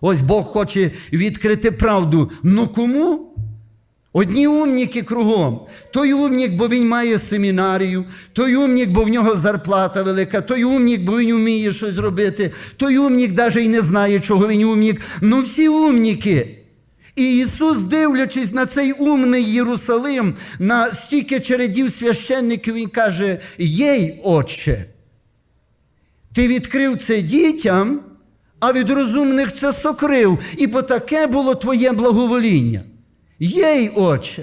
Ось Бог хоче відкрити правду. Ну кому? Одні умніки кругом. Той умнік, бо він має семінарію, той умнік, бо в нього зарплата велика, той умнік, бо він вміє щось робити, той умнік навіть і не знає, чого він умнік. Ну всі умніки. І Ісус, дивлячись на цей умний Єрусалим, на стільки чередів священників, Він каже: Єй, Отче, ти відкрив це дітям, а від розумних це сокрив, і бо таке було твоє благовоління. Єй, Отче,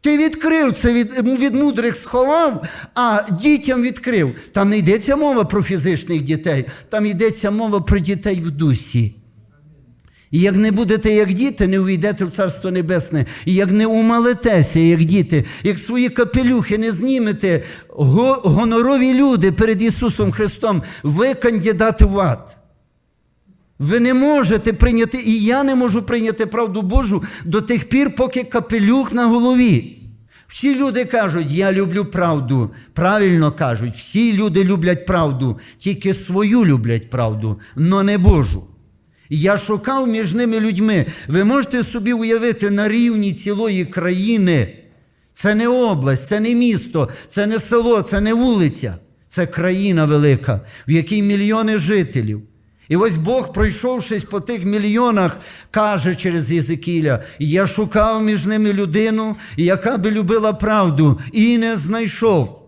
ти відкрив це від, від мудрих сховав, а дітям відкрив. Там не йдеться мова про фізичних дітей, там йдеться мова про дітей в дусі. І як не будете як діти, не увійдете в Царство Небесне. І як не умалитеся, як діти, як свої капелюхи не знімете, го- гонорові люди перед Ісусом Христом, ви кандидати в ад. Ви не можете прийняти, і я не можу прийняти правду Божу до тих пір, поки капелюх на голові. Всі люди кажуть, я люблю правду. Правильно кажуть, всі люди люблять правду, тільки свою люблять правду, но не Божу. Я шукав між ними людьми. Ви можете собі уявити на рівні цілої країни. Це не область, це не місто, це не село, це не вулиця. Це країна велика, в якій мільйони жителів. І ось Бог, пройшовшись по тих мільйонах, каже через Єзекіля: Я шукав між ними людину, яка би любила правду, і не знайшов.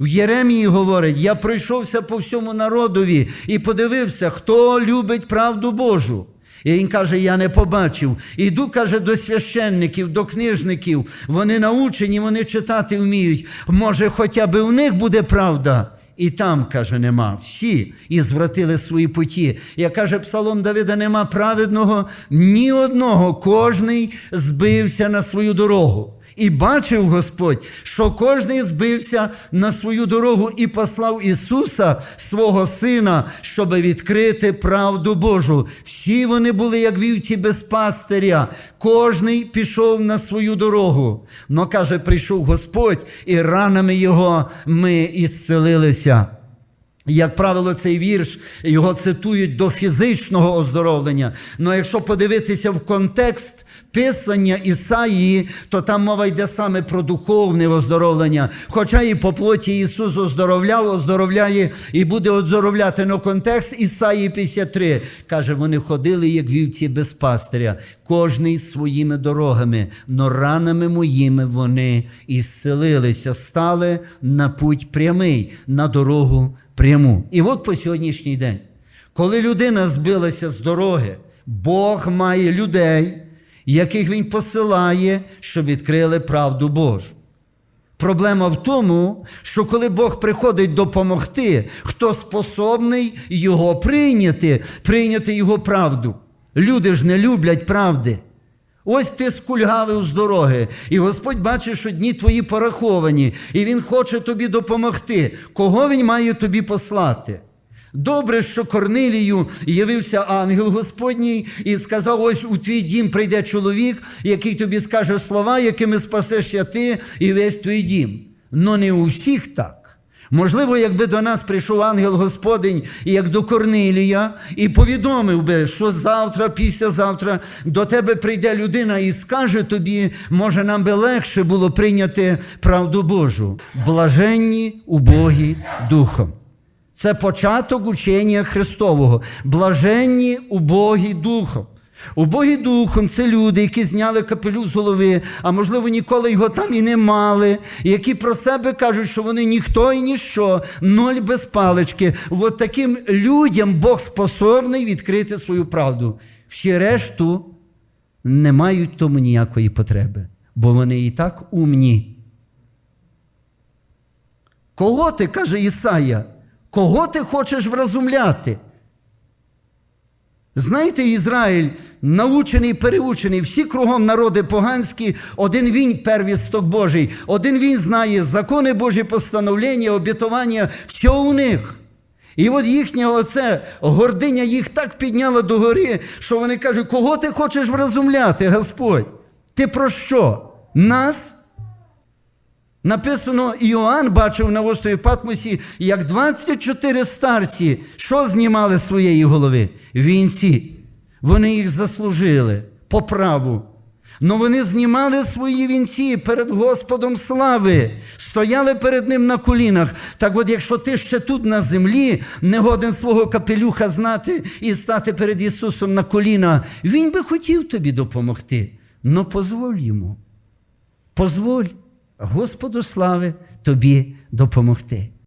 В Єремії говорить: я пройшовся по всьому народові і подивився, хто любить правду Божу. І він каже: Я не побачив. Іду, каже, до священників, до книжників. Вони научені, вони читати вміють. Може, хоча б у них буде правда. І там, каже, нема. Всі і звратили свої путі. Як каже Псалом Давида, нема праведного ні одного. Кожний збився на свою дорогу. І бачив Господь, що кожний збився на свою дорогу і послав Ісуса, свого Сина, щоб відкрити правду Божу. Всі вони були, як вівці без пастиря. Кожний пішов на свою дорогу. Но каже, прийшов Господь, і ранами Його ми ісцелилися. Як правило, цей вірш його цитують до фізичного оздоровлення. Але якщо подивитися в контекст писання Ісаїї, то там мова йде саме про духовне оздоровлення. Хоча і по плоті Ісус оздоровляв, оздоровляє і буде оздоровляти. Но контекст Ісаїї 53 каже: вони ходили, як вівці без пастиря, кожний своїми дорогами, но ранами моїми вони ісцелилися, стали на путь прямий, на дорогу пряму. І от по сьогоднішній день, коли людина збилася з дороги, Бог має людей, яких Він посилає, щоб відкрили правду Божу. Проблема в тому, що коли Бог приходить допомогти, хто способний його прийняти, прийняти його правду. Люди ж не люблять правди. Ось ти скульгавив з дороги, і Господь бачить, що дні твої пораховані, і Він хоче тобі допомогти. Кого він має тобі послати? Добре, що Корнилію явився ангел Господній і сказав: ось у твій дім прийде чоловік, який тобі скаже слова, якими спасешся ти і весь твій дім. Но не у всіх так. Можливо, якби до нас прийшов ангел Господень, як до Корнилія, і повідомив би, що завтра, післязавтра до тебе прийде людина і скаже тобі, може, нам би легше було прийняти правду Божу. Блаженні убогі духом. Це початок учення Христового. Блаженні убогі духом. Убогі духом це люди, які зняли капелю з голови, а можливо, ніколи його там і не мали, які про себе кажуть, що вони ніхто і ніщо, ноль без палички. От таким людям Бог способний відкрити свою правду. Всі решту не мають тому ніякої потреби, бо вони і так умні. Кого ти, каже Ісая, кого ти хочеш вразумляти? Знаєте, Ізраїль, научений, переучений, всі кругом народи поганські, один він первісток Божий, один він знає закони Божі, постановлення, обітування, все у них. І от їхня оце гординя їх так підняла до гори, що вони кажуть, кого ти хочеш вразумляти, Господь? Ти про що? Нас? Написано, Іоанн бачив на острові Патмосі, як 24 старці, що знімали з своєї голови? Вінці. Вони їх заслужили по праву. Но вони знімали свої вінці перед Господом слави, стояли перед Ним на колінах. Так от, якщо ти ще тут на землі не годен свого капелюха знати і стати перед Ісусом на коліна, Він би хотів тобі допомогти. Но позволь йому. Позволь Господу слави тобі допомогти.